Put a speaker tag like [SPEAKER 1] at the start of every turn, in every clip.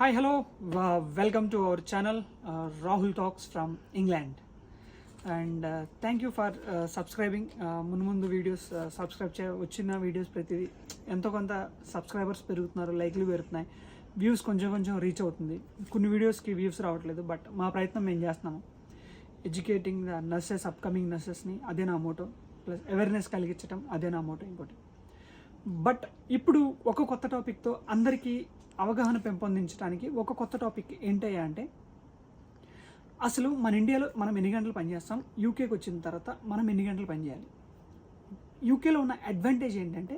[SPEAKER 1] Hi hello welcome to our channel Rahul talks from England and thank you for subscribing ముందు ముందు videos subscribe uh, చే వచ్చిన videos ప్రతిదీ ఎంతో కొంత సబ్స్క్రైబర్స్ పెరుగుతున్నారు లైక్లు పెరుగుతున్నాయి వ్యూస్ కొంచెం కొంచెం రీచ్ అవుతుంది. కొన్ని వీడియోస్కి వ్యూస్ రావట్లేదు బట్ మా ప్రయత్నం మేము చేస్తున్నాము. ఎడ్యుకేటింగ్ ద నర్సెస్ అప్కమింగ్ నర్సెస్ని అదే నా మోటో ప్లస్ అవేర్నెస్ కలిగించడం అదే నా మోటో ఇంకోటి. బట్ ఇప్పుడు ఒక కొత్త టాపిక్తో అందరికీ అవగాహన పెంపొందించడానికి ఒక కొత్త టాపిక్ ఏంటయ్యా అంటే అసలు మన ఇండియాలో మనం ఎన్ని గంటలు పనిచేస్తాం యూకేకి వచ్చిన తర్వాత మనం ఎన్ని గంటలు పనిచేయాలి యూకేలో ఉన్న అడ్వాంటేజ్ ఏంటంటే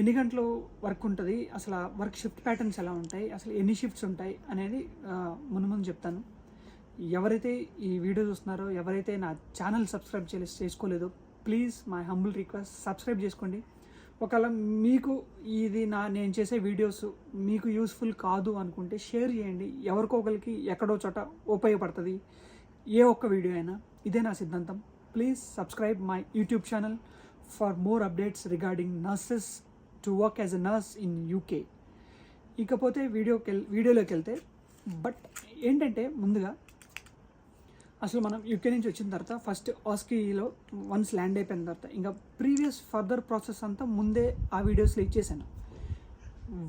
[SPEAKER 1] ఎన్ని గంటలు వర్క్ ఉంటుంది? అసలు వర్క్ షిఫ్ట్ ప్యాటర్న్స్ ఎలా ఉంటాయి? అసలు ఎన్ని షిఫ్ట్స్ ఉంటాయి? అనేది ముందు ముందు చెప్తాను. ఎవరైతే ఈ వీడియో చూస్తున్నారో ఎవరైతే నా channel subscribe చేసుకోలేదో please my humble request subscribe చేసుకోండి. ఒకవేళ మీకు ఇది నా నేను చేసే వీడియోస్ మీకు యూస్ఫుల్ కాదు అనుకుంటే షేర్ చేయండి. ఎవరికో ఒకరికి ఎక్కడో చోట ఉపయోగపడుతుంది. ఏ ఒక్క వీడియో అయినా ఇదే నా సిద్ధాంతం. Please subscribe my YouTube channel for more updates regarding nurses to work as a nurse in UK ఇకపోతే వీడియోకి వెళ్ వీడియోలోకి వెళ్తే బట్ ఏంటంటే ముందుగా అసలు మనం యూకే నుంచి వచ్చిన తర్వాత ఫస్ట్ ఆస్కీలో వన్స్ ల్యాండ్ అయిపోయిన తర్వాత ఇంకా ప్రీవియస్ ఫర్దర్ ప్రాసెస్ అంతా ముందే ఆ వీడియోస్లో ఇచ్చేసాను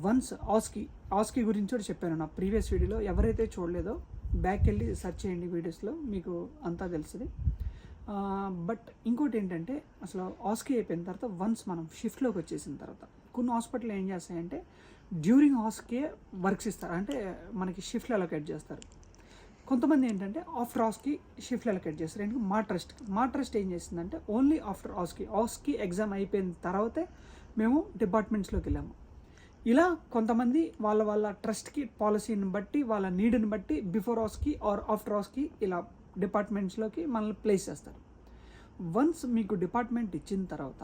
[SPEAKER 1] వన్స్ ఆస్కీ ఆస్కీ గురించి కూడా చెప్పాను నా ప్రీవియస్ వీడియోలో ఎవరైతే చూడలేదో బ్యాక్ వెళ్ళి సెర్చ్ చేయండి వీడియోస్లో మీకు అంతా తెలుస్తుంది. బట్ ఇంకోటి ఏంటంటే అసలు ఆస్కీ అయిపోయిన తర్వాత వన్స్ మనం షిఫ్ట్లోకి వచ్చేసిన తర్వాత కొన్ని హాస్పిటల్ ఏం చేస్తాయంటే డ్యూరింగ్ హాస్కే వర్క్స్ ఇస్తారు. అంటే మనకి షిఫ్ట్లు అలొకేట్ చేస్తారు. కొంతమంది ఏంటంటే ఆఫ్టర్ ఆస్కి షిఫ్ట్లు అలొకేట్ చేస్తారు. ఎందుకు? మా ట్రస్ట్ మా ట్రస్ట్ ఏం చేసిందంటే only after OSCE OSCE exam అయిపోయిన తర్వాతే మేము డిపార్ట్మెంట్స్లోకి వెళ్ళాము. ఇలా కొంతమంది వాళ్ళ వాళ్ళ ట్రస్ట్కి పాలసీని బట్టి వాళ్ళ నీడ్ని బట్టి before OSCE or after OSCE ఇలా డిపార్ట్మెంట్స్లోకి మనల్ని ప్లేస్ చేస్తారు. వన్స్ మీకు డిపార్ట్మెంట్ ఇచ్చిన తర్వాత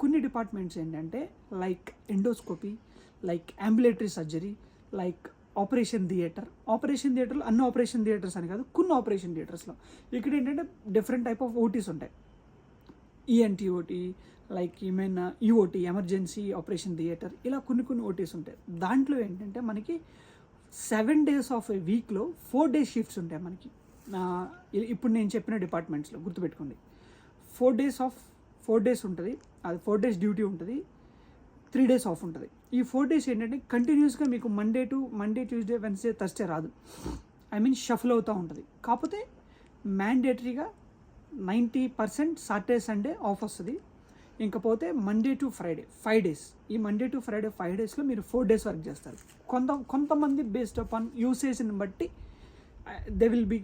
[SPEAKER 1] కొన్ని డిపార్ట్మెంట్స్ ఏంటంటే like endoscopy like ambulatory surgery like operation theatre. Operation థియేటర్లో అన్ని ఆపరేషన్ థియేటర్స్ అని కాదు కొన్ని ఆపరేషన్ థియేటర్స్లో. ఇక్కడ ఏంటంటే డిఫరెంట్ టైప్ ఆఫ్ ఓటీస్ ఉంటాయి. ఈఎన్టీ ఓటీ లైక్ ఏమైనా ఈఓటీ ఎమర్జెన్సీ ఆపరేషన్ థియేటర్ ఇలా కొన్ని కొన్ని ఓటీస్ ఉంటాయి. దాంట్లో ఏంటంటే మనకి సెవెన్ డేస్ ఆఫ్ ఏ వీక్లో ఫోర్ డేస్ షిఫ్ట్స్ ఉంటాయి మనకి. ఇప్పుడు నేను చెప్పిన డిపార్ట్మెంట్స్లో గుర్తుపెట్టుకోండి. Four days off four days ఉంటుంది. అది ఫోర్ డేస్ డ్యూటీ ఉంటుంది. త్రీ డేస్ ఆఫ్ ఉంటుంది. ఈ ఫోర్ డేస్ ఏంటంటే కంటిన్యూస్గా మీకు Monday to Monday Tuesday Wednesday Thursday రాదు. ఐ మీన్ షఫల్ అవుతూ ఉంటుంది. కాకపోతే మ్యాండేటరీగా ninety percent Saturday Sunday off వస్తుంది. ఇంకపోతే Monday to Friday five days ఈ మండే టు ఫ్రైడే ఫైవ్ డేస్లో మీరు ఫోర్ డేస్ వర్క్ చేస్తారు. కొంత కొంతమంది బేస్డ్ అపాన్ యూసేజ్ని బట్టి they will be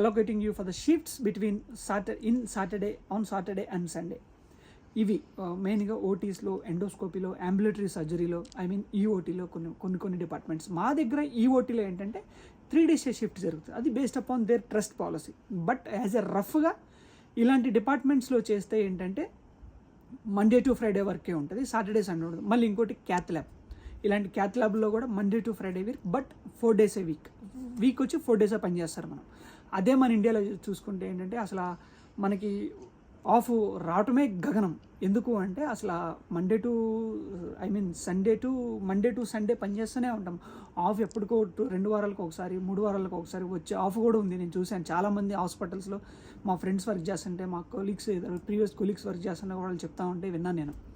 [SPEAKER 1] allocating you for the shifts between Saturday in Saturday on Saturday and Sunday ఇవి మెయిన్గా ఓటీస్లో ఎండోస్కోపీలో అంబులేటరీ సర్జరీలో ఐ మీన్ ఈఓటీలో కొన్ని కొన్ని కొన్ని డిపార్ట్మెంట్స్. మా దగ్గర ఈఓటీలో ఏంటంటే త్రీ డేస్ షిఫ్ట్ జరుగుతుంది. అది based upon their trust policy but as a రఫ్గా ఇలాంటి డిపార్ట్మెంట్స్లో చేస్తే ఏంటంటే మండే టు ఫ్రైడే వర్కే ఉంటుంది సాటర్డే సండే ఉంటుంది మళ్ళీ ఇంకోటి క్యాత్ ల్యాబ్ ఇలాంటి క్యాత్ ల్యాబ్లో కూడా Monday to Friday week but four days a week week వచ్చి ఫోర్ డేసే పనిచేస్తారు మనం. అదే మన ఇండియాలో చూసుకుంటే ఏంటంటే అసలు మనకి ఆఫ్ రావటమే గగనం. ఎందుకు అంటే అసలు Monday to I mean Sunday to Monday to Sunday పనిచేస్తూనే ఉంటాం. ఆఫ్ ఎప్పటికో రెండు వారాలకు ఒకసారి మూడు వారాలకు ఒకసారి వచ్చే ఆఫ్ కూడా ఉంది. నేను చూశాను. చాలామంది హాస్పిటల్స్లో మా ఫ్రెండ్స్ వర్క్ చేస్తుంటే మా కొలీగ్స్ ప్రీవియస్ కొలీగ్స్ వర్క్ చేస్తుంటే వాళ్ళు చెప్తా ఉంటే విన్నాను నేను.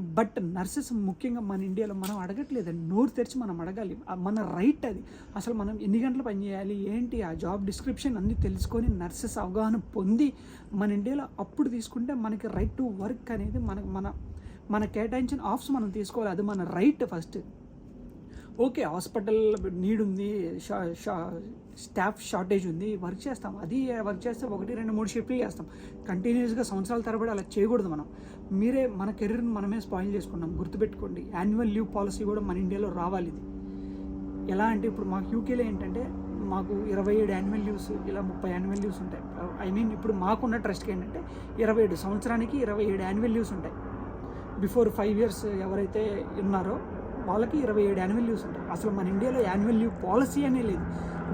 [SPEAKER 1] బట్ నర్సెస్ ముఖ్యంగా మన ఇండియాలో మనం అడగట్లేదు నోరు తెరిచి మనం అడగాలి. మన రైట్ అది. అసలు మనం ఎన్ని గంటలు పని చేయాలి? ఏంటి? ఆ జాబ్ డిస్క్రిప్షన్ అన్నీ తెలుసుకొని నర్సెస్ అవగాహన పొంది మన ఇండియాలో అప్పుడు తీసుకుంటే మనకి రైట్ టు వర్క్ అనేది మన మన మన కేటాయించిన ఆఫ్స్ మనం తీసుకోవాలి. అది మన right first. Okay hospital need ఉంది షా- షా- స్టాఫ్ షార్టేజ్ ఉంది వర్క్ చేస్తాం. అది వర్క్ చేస్తే ఒకటి రెండు మూడు షిఫ్ట్లు చేస్తాం. కంటిన్యూస్గా సంవత్సరాల తరబడి అలా చేయకూడదు మనం. మీరే మన కెరీర్ని మనమే స్పాయిల్ చేసుకున్నాం. గుర్తుపెట్టుకోండి. యాన్యువల్ లీవ్ పాలసీ కూడా మన ఇండియాలో రావాలి ఇది. ఎలా అంటే ఇప్పుడు మాకు యూకేలో ఏంటంటే మాకు ఇరవై ఏడు యాన్యువల్ లీవ్స్ ఇలా ముప్పై యాన్యువల్ లీవ్స్ ఉంటాయి. ఐ మీన్ ఇప్పుడు మాకున్న ట్రస్ట్కి ఏంటంటే ఇరవై ఏడు సంవత్సరానికి ఇరవై ఏడు యాన్యువల్ లీవ్స్ ఉంటాయి. బిఫోర్ ఫైవ్ ఇయర్స్ ఎవరైతే ఉన్నారో వాళ్ళకి ఇరవై ఏడు యాన్యువల్ లీవ్స్ ఉంటాయి. అసలు మన ఇండియాలో యాన్యువల్ లీవ్ పాలసీ అనే లేదు.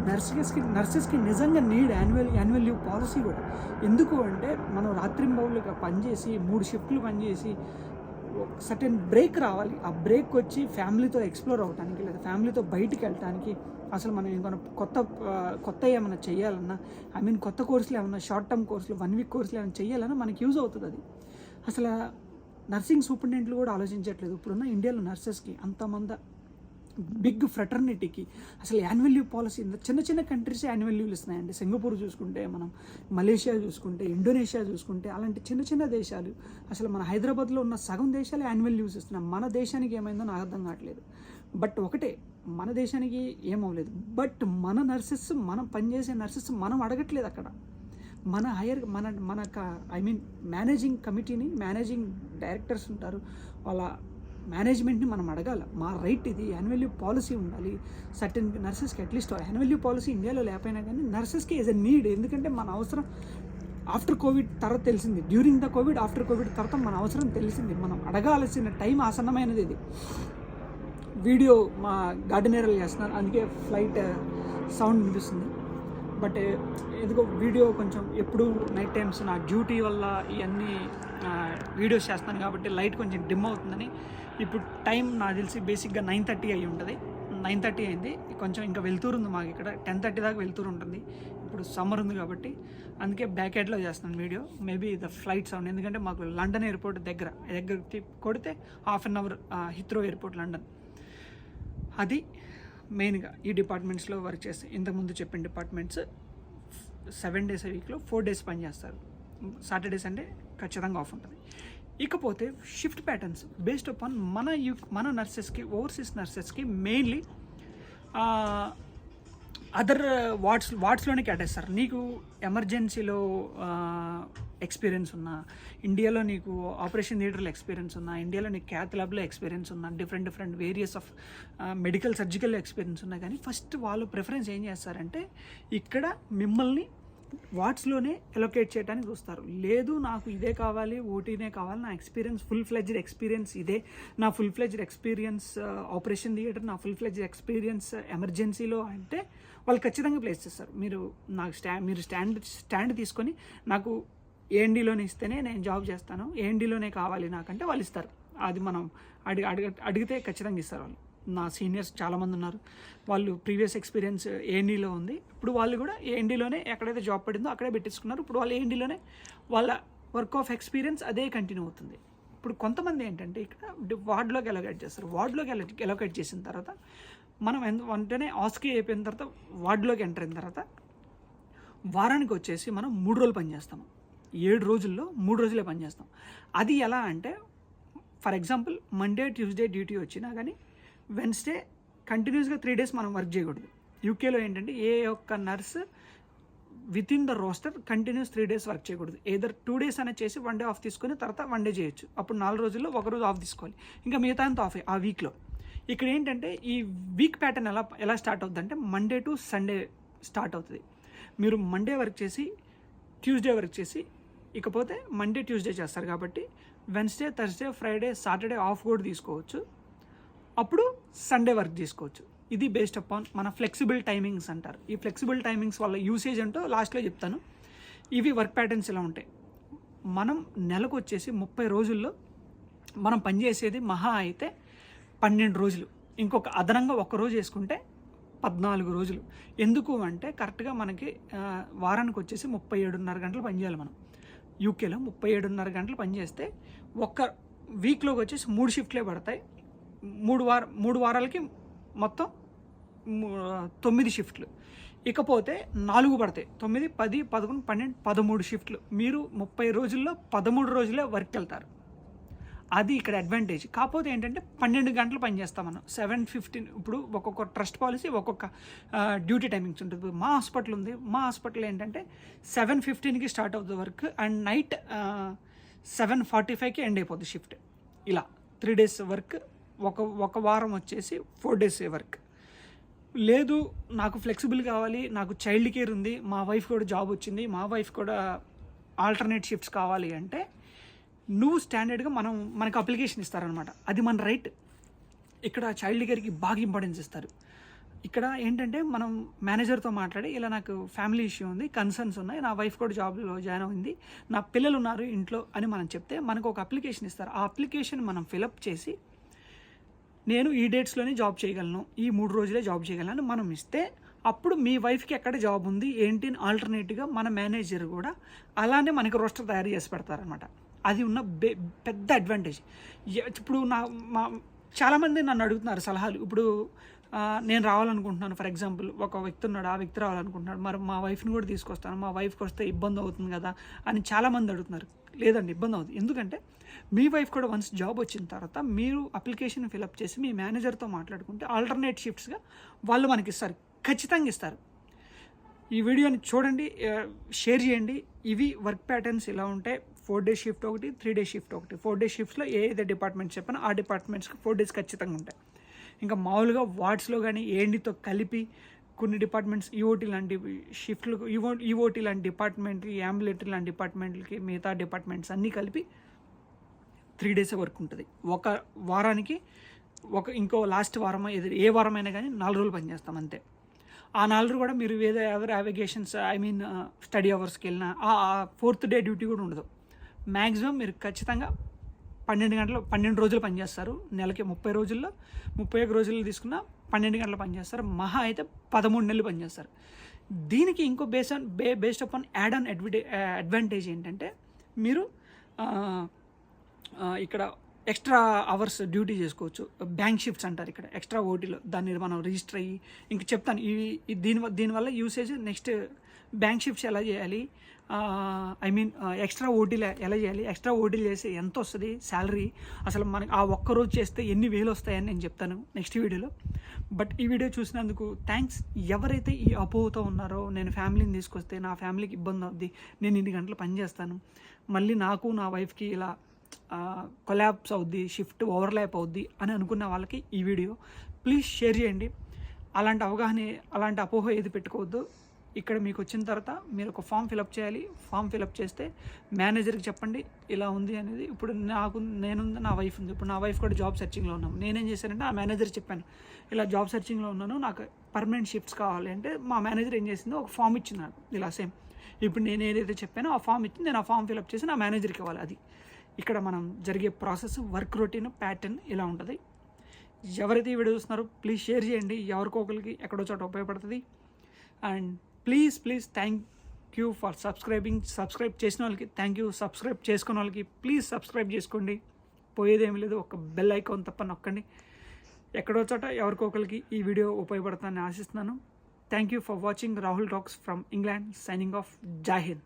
[SPEAKER 1] నర్సెస్కి నర్సెస్కి నిజంగా need annual annual leave policy కూడా. ఎందుకు అంటే మనం రాత్రింబౌలుగా పనిచేసి మూడు షిఫ్ట్లు పనిచేసి సర్టెన్ బ్రేక్ రావాలి. ఆ బ్రేక్ వచ్చి ఫ్యామిలీతో ఎక్స్ప్లోర్ అవడానికి లేదా ఫ్యామిలీతో బయటికి వెళ్ళడానికి అసలు మనం ఏమైనా కొత్త కొత్త ఏమైనా చేయాలన్నా ఐ మీన్ కొత్త కోర్సులు ఏమైనా షార్ట్ టర్మ్ కోర్సులు వన్ వీక్ కోర్సులు ఏమైనా చేయాలన్నా మనకి యూజ్ అవుతుంది అది. అసలు నర్సింగ్ సూపరింటెండెంట్లు కూడా ఆలోచించట్లేదు. ఇప్పుడున్న ఇండియాలో నర్సెస్కి అంతమంది బిగ్ ఫ్రెటర్నిటీకి అసలు యాన్యువల్ లీవ్ పాలసీ చిన్న చిన్న కంట్రీస్ యాన్యువల్ లీవ్లు ఇస్తున్నాయండి. సింగపూర్ చూసుకుంటే మనం మలేషియా చూసుకుంటే ఇండోనేషియా చూసుకుంటే అలాంటి చిన్న చిన్న దేశాలు అసలు మన హైదరాబాద్లో ఉన్న సగం దేశాలు యాన్యువల్ లీవ్స్ ఇస్తున్నాం మన దేశానికి ఏమైందో నాకు అర్థం కావట్లేదు. బట్ ఒకటే మన దేశానికి ఏమవ్వలేదు. బట్ మన నర్సెస్ మనం పనిచేసే నర్సెస్ మనం అడగట్లేదు అక్కడ. మన హైయర్ మన మన ఐ మీన్ మేనేజింగ్ కమిటీని మేనేజింగ్ డైరెక్టర్స్ ఉంటారు. వాళ్ళ మేనేజ్మెంట్ని మనం అడగాల. మా రైట్ ఇది యాన్యువల్ పాలసీ ఉండాలి. సర్టెన్ నర్సెస్కి అట్లీస్ట్ యాన్యువల్ పాలసీ ఇండియాలో లేకపోయినా కానీ నర్సెస్కి ఈజ్ అ నీడ్ ఎందుకంటే మన అవసరం ఆఫ్టర్ కోవిడ్ తర్వాత తెలిసింది. During the Covid after Covid తర్వాత మన అవసరం తెలిసింది. మనం అడగాల్సిన టైం ఆసన్నమైనది ఇది. వీడియో మా గార్డెనర్లు చేస్తున్నారు. అందుకే ఫ్లైట్ సౌండ్ uh, వినిపిస్తుంది. బట్ ఎందుకో వీడియో కొంచెం ఎప్పుడు నైట్ టైమ్స్ నా డ్యూటీ వల్ల ఇవన్నీ వీడియోస్ చేస్తాను కాబట్టి లైట్ కొంచెం డిమ్ అవుతుందని. ఇప్పుడు టైం నాకు తెలిసి బేసిక్గా నైన్ థర్టీ అయి ఉంటుంది. నైన్ థర్టీ అయింది. కొంచెం ఇంకా వెళ్తూరు ఉంది మాకు ఇక్కడ. టెన్ థర్టీ దాకా వెళ్తూరు ఉంటుంది. ఇప్పుడు సమ్మర్ ఉంది కాబట్టి అందుకే బ్యాక్ హెడ్లో చేస్తాను video. Maybe the flight sound. ఎందుకంటే మాకు లండన్ ఎయిర్పోర్ట్ దగ్గర దగ్గర కొడితే half an hour Heathrow airport London. అది మెయిన్గా ఈ డిపార్ట్మెంట్స్లో వర్క్ చేస్తే ఇంతకుముందు చెప్పిన డిపార్ట్మెంట్స్ సెవెన్ డేస్ వీక్లో ఫోర్ డేస్ పని చేస్తారు. సాటర్డే సండే ఖచ్చితంగా ఆఫ్ ఉంటుంది. ఇకపోతే షిఫ్ట్ ప్యాటర్న్స్ బేస్డ్ అపాన్ మన యూ మన నర్సెస్కి ఓవర్సీస్ నర్సెస్కి మెయిన్లీ అదర్ uh, వార్డ్స్ వార్డ్స్లోనే కేటాయిస్తారు. నీకు ఎమర్జెన్సీలో uh, ఎక్స్పీరియన్స్ ఉన్నా ఇండియాలో నీకు ఆపరేషన్ థియేటర్లో ఎక్స్పీరియన్స్ ఉన్నా ఇండియాలో నీకు క్యాత్ ల్యాబ్లో ఎక్స్పీరియన్స్ ఉన్నా different different various of medical surgical experience ఉన్నా కానీ ఫస్ట్ వాళ్ళు ప్రిఫరెన్స్ ఏం చేస్తారంటే ఇక్కడ మిమ్మల్ని వాట్స్లోనే ఎలొకేట్ చేయడానికి చూస్తారు. లేదు నాకు ఇదే కావాలి ఓటీనే కావాలి నా ఎక్స్పీరియన్స్ ఫుల్ ఫ్లెజ్డ్ ఎక్స్పీరియన్స్ ఇదే. నా full fledged experience operation theatre నా ఫుల్ ఫ్లెజ్డ్ ఎక్స్పీరియన్స్ ఎమర్జెన్సీలో అంటే వాళ్ళు ఖచ్చితంగా ప్లేస్ చేస్తారు. మీరు నాకు స్టా మీరు స్టాండ్ స్టాండ్ తీసుకొని నాకు ఏఎన్డీలోనే ఇస్తేనే నేను జాబ్ చేస్తాను. ఏఎన్డీలోనే కావాలి నాకంటే వాళ్ళు ఇస్తారు. అది మనం అడిగి అడిగ అడిగితే ఖచ్చితంగా ఇస్తారు వాళ్ళు. నా సీనియర్స్ చాలామంది ఉన్నారు. వాళ్ళు ప్రీవియస్ ఎక్స్పీరియన్స్ ఏఎన్డీలో ఉంది. ఇప్పుడు వాళ్ళు కూడా ఏఎన్డీలోనే ఎక్కడైతే జాబ్ పడిందో అక్కడే పెట్టించుకున్నారు. ఇప్పుడు వాళ్ళు ఏఎన్డీలోనే వాళ్ళ వర్క్ ఆఫ్ ఎక్స్పీరియన్స్ అదే కంటిన్యూ అవుతుంది. ఇప్పుడు కొంతమంది ఏంటంటే ఇక్కడ వార్డ్లోకి వార్డులోకి ఎలొకేట్ చేస్తారు. వార్డులోకి ఎల ఎలొకేట్ చేసిన తర్వాత మనం ఎంత వెంటనే ఆస్కి అయిపోయిన తర్వాత వార్డులోకి ఎంటర్ అయిన తర్వాత వారానికి వచ్చేసి మనం మూడు రోజులు పనిచేస్తాము ఏడు రోజుల్లో మూడు రోజులే పనిచేస్తాం అది ఎలా అంటే for example Monday Tuesday duty వచ్చినా కానీ వెన్స్డే కంటిన్యూస్గా త్రీ డేస్ మనం వర్క్ చేయకూడదు. యూకేలో ఏంటంటే ఏ ఒక్క nurse with in the roster continuous three days work చేయకూడదు. ఏదర్ టూ డేస్ అనేది చేసి వన్ డే ఆఫ్ తీసుకొని తర్వాత వన్ డే చేయొచ్చు. అప్పుడు నాలుగు రోజుల్లో ఒక రోజు ఆఫ్ తీసుకోవాలి. ఇంకా మిగతా అంతా ఆఫ్ ఆ వీక్లో ఇక్కడ ఏంటంటే ఈ వీక్ ప్యాటర్న్ ఎలా ఎలా స్టార్ట్ అవుతుంది అంటే మండే టు సండే స్టార్ట్ అవుతుంది. మీరు మండే వర్క్ చేసి ట్యూస్డే వర్క్ చేసి ఇకపోతే మండే ట్యూస్డే చేస్తారు కాబట్టి Wednesday Thursday Friday Saturday off కూడా తీసుకోవచ్చు. అప్పుడు సండే వర్క్ చేసుకోవచ్చు. ఇది బేస్డ్ అపాన్ మన ఫ్లెక్సిబుల్ టైమింగ్స్ అంటారు. ఈ ఫ్లెక్సిబుల్ టైమింగ్స్ వల్ల యూసేజ్ అంటూ లాస్ట్లో చెప్తాను. ఇవి వర్క్ ప్యాటర్న్స్ ఇలా ఉంటాయి. మనం నెలకు వచ్చేసి ముప్పై రోజుల్లో మనం పనిచేసేది మహా అయితే పన్నెండు రోజులు. ఇంకొక అదనంగా ఒక రోజు వేసుకుంటే పద్నాలుగు రోజులు. ఎందుకు అంటే కరెక్ట్గా మనకి వారానికి వచ్చేసి ముప్పై ఏడున్నర గంటలు పనిచేయాలి మనం. యూకేలో ముప్పై ఏడున్నర గంటలు పనిచేస్తే ఒక్క వీక్లోకి వచ్చేసి మూడు షిఫ్ట్లే పడతాయి. మూడు వార మూడు వారాలకి మొత్తం తొమ్మిది షిఫ్ట్లు. ఇకపోతే నాలుగు పడతాయి. తొమ్మిది పది పదకొండు పన్నెండు పదమూడు షిఫ్ట్లు. మీరు ముప్పై రోజుల్లో పదమూడు రోజులే వర్క్ వెళ్తారు అది ఇక్కడ అడ్వాంటేజ్. కాకపోతే ఏంటంటే పన్నెండు గంటలు పనిచేస్తాం మనం. సెవెన్ ఫిఫ్టీన్ ఇప్పుడు ఒక్కొక్క ట్రస్ట్ పాలసీ ఒక్కొక్క డ్యూటీ టైమింగ్స్ ఉంటుంది. మా హాస్పిటల్ ఉంది. మా హాస్పిటల్ ఏంటంటే సెవెన్ ఫిఫ్టీన్కి స్టార్ట్ అవుతుంది work and night seven forty ఫైవ్కి ఎండ్ అయిపోద్ది షిఫ్ట్. ఇలా త్రీ డేస్ వర్క్ ఒక ఒక వారం వచ్చేసి ఫోర్ డేస్ వర్క్. లేదు నాకు ఫ్లెక్సిబుల్ కావాలి నాకు చైల్డ్ కేర్ ఉంది మా వైఫ్ కూడా జాబ్ వచ్చింది మా వైఫ్ కూడా ఆల్టర్నేట్ షిఫ్ట్స్ కావాలి అంటే నువ్వు స్టాండర్డ్గా మనం మనకు అప్లికేషన్ ఇస్తారనమాట. అది మన రైట్. ఇక్కడ చైల్డ్ కేర్కి బాగా ఇంపార్టెన్స్ ఇస్తారు. ఇక్కడ ఏంటంటే మనం మేనేజర్తో మాట్లాడి ఇలా నాకు ఫ్యామిలీ ఇష్యూ ఉంది కన్సర్న్స్ ఉన్నాయి నా వైఫ్ కూడా జాబ్లో జాయిన్ అయింది నా పిల్లలు ఉన్నారు ఇంట్లో అని మనం చెప్తే మనకు ఒక అప్లికేషన్ ఇస్తారు. ఆ అప్లికేషన్ మనం ఫిలప్ చేసి నేను ఈ డేట్స్లోనే జాబ్ చేయగలను ఈ మూడు రోజులే జాబ్ చేయగలను మనం ఇస్తే అప్పుడు మీ వైఫ్కి ఎక్కడ జాబ్ ఉంది ఏంటి అని ఆల్టర్నేట్గా మన మేనేజర్ కూడా అలానే మనకి రోస్టర్ తయారు చేసి పెడతారనమాట అది ఉన్న బే పెద్ద అడ్వాంటేజ్ ఇప్పుడు నా మా చాలామంది నన్ను అడుగుతున్నారు సలహాలు. ఇప్పుడు నేను రావాలనుకుంటున్నాను ఫర్ ఎగ్జాంపుల్ ఒక వ్యక్తి ఉన్నాడు ఆ వ్యక్తి రావాలనుకుంటున్నాడు మరి మా వైఫ్ని కూడా తీసుకొస్తాను మా వైఫ్కి వస్తే ఇబ్బంది అవుతుంది కదా అని చాలామంది అడుగుతున్నారు. లేదండి ఇబ్బంది అవుతుంది. ఎందుకంటే మీ వైఫ్ కూడా వన్స్ జాబ్ వచ్చిన తర్వాత మీరు అప్లికేషన్ ఫిలప్ చేసి మీ మేనేజర్తో మాట్లాడుకుంటే ఆల్టర్నేట్ షిఫ్ట్స్గా వాళ్ళు మనకి ఇస్తారు. ఖచ్చితంగా ఇస్తారు. ఈ వీడియోని చూడండి షేర్ చేయండి. ఇవి వర్క్ ప్యాటర్న్స్ ఇలా ఉంటాయి ఫోర్ డేస్ షిఫ్ట్ ఒకటి త్రీ డేస్ షిఫ్ట్ ఒకటి. ఫోర్ డేస్ షిఫ్ట్లో ఏ ఏ డిపార్ట్మెంట్స్ చెప్పినా ఆ డిపార్ట్మెంట్స్కి ఫోర్ డేస్ ఖచ్చితంగా ఉంటాయి. ఇంకా మామూలుగా వార్డ్స్లో కానీ ఏండితో కలిపి కొన్ని డిపార్ట్మెంట్స్ ఈఓటీ లాంటి షిఫ్ట్లు ఈవో ఈఓటీ లాంటి డిపార్ట్మెంట్కి అంబులేటరీ లాంటి డిపార్ట్మెంట్లకి మిగతా డిపార్ట్మెంట్స్ అన్నీ కలిపి త్రీ డేస్ వర్క్ ఉంటుంది. ఒక వారానికి ఒక ఇంకో లాస్ట్ వారం ఏది ఏ వారమైనా కానీ నాలుగు రోజులు పనిచేస్తాం అంతే. ఆ నాలుగు కూడా మీరు ఏదో ఎవరి అవిగేషన్స్ ఐ మీన్ స్టడీ అవర్స్కి వెళ్ళినా ఆ ఫోర్త్ డే డ్యూటీ కూడా ఉండదు. మ్యాక్సిమం మీరు ఖచ్చితంగా పన్నెండు గంటలు పన్నెండు రోజులు పనిచేస్తారు నెలకి ముప్పై రోజుల్లో ముప్పై ఒక రోజులు తీసుకున్న పన్నెండు గంటలు పనిచేస్తారు. మహా అయితే పదమూడు నెలలు పనిచేస్తారు. దీనికి ఇంకో బేస్ ఆన్ బే బేస్డ్ అపాన్ యాడ్ ఆన్ అడ్విటే అడ్వాంటేజ్ ఏంటంటే మీరు ఇక్కడ ఎక్స్ట్రా అవర్స్ డ్యూటీ చేసుకోవచ్చు. బ్యాంక్ షిఫ్ట్స్ అంటారు ఇక్కడ. ఎక్స్ట్రా ఓటీలో దాన్ని మనం రిజిస్టర్ అయ్యి ఇంక చెప్తాను. ఇవి దీని దీనివల్ల యూసేజ్ నెక్స్ట్ బ్యాంక్ షిఫ్ట్స్ ఎలా చేయాలి? ఐ మీన్ ఎక్స్ట్రా ఓటీలు ఎలా చేయాలి? ఎక్స్ట్రా ఓటీలు చేస్తే ఎంత వస్తుంది శాలరీ అసలు మనకి ఆ ఒక్క రోజు చేస్తే ఎన్ని వేలు వస్తాయని నేను చెప్తాను నెక్స్ట్ వీడియోలో. బట్ ఈ వీడియో చూసినందుకు థ్యాంక్స్. ఎవరైతే ఈ అపోహతో ఉన్నారో నేను ఫ్యామిలీని తీసుకొస్తే నా ఫ్యామిలీకి ఇబ్బంది అవుద్ది నేను ఇన్ని గంటలు పనిచేస్తాను మళ్ళీ నాకు నా వైఫ్కి ఇలా కొలాబ్స్ అవుద్ది షిఫ్ట్ ఓవర్లాప్ అవుద్ది అని అనుకున్న వాళ్ళకి ఈ వీడియో. ప్లీజ్ షేర్ చేయండి. అలాంటి అవగాహన అలాంటి అపోహ ఏది పెట్టుకోవద్దు. ఇక్కడ మీకు వచ్చిన తర్వాత మీరు ఒక ఫామ్ ఫిలప్ చేయాలి. ఫామ్ ఫిలప్ చేస్తే మేనేజర్కి చెప్పండి ఇలా ఉంది అనేది. ఇప్పుడు నాకు నేనుంది నా వైఫ్ ఉంది. ఇప్పుడు నా వైఫ్ కూడా జాబ్ సెర్చింగ్లో ఉన్నాము నేనేం చేశానంటే ఆ మేనేజర్ చెప్పాను ఇలా జాబ్ సెర్చింగ్లో ఉన్నాను నాకు పర్మనెంట్ షిఫ్ట్స్ కావాలి. అంటే మా మేనేజర్ ఏం చేసిందో ఒక ఫామ్ ఇచ్చింది నాకు ఇలా సేమ్. ఇప్పుడు నేను ఏదైతే చెప్పానో ఆ ఫామ్ ఇచ్చి నేను ఆ ఫామ్ ఫిలప్ చేసి నా మేనేజర్కి ఇవ్వాలి అది. ఇక్కడ మనం జరిగే ప్రాసెస్ వర్క్ రొటీన్ ప్యాటర్న్ ఇలా ఉంటుంది. ఎవరైతే వీడియో చూస్తున్నారో ప్లీజ్ షేర్ చేయండి. ఎవరికో ఒకరికి ఎక్కడో చోట ఉపయోగపడుతుంది. And please please thank you for subscribing subscribe చేసిన వాళ్ళకి థ్యాంక్ యూ సబ్స్క్రైబ్ చేసుకున్న వాళ్ళకి ప్లీజ్ సబ్స్క్రైబ్ చేసుకోండి. పోయేదేమీ లేదు ఒక బెల్ ఐకాన్ తప్ప నొక్కండి. ఎక్కడో చోట ఎవరికో ఒకరికి ఈ వీడియో ఉపయోగపడుతుందని ఆశిస్తున్నాను. Thank you for watching Rahul talks from England signing off Zahid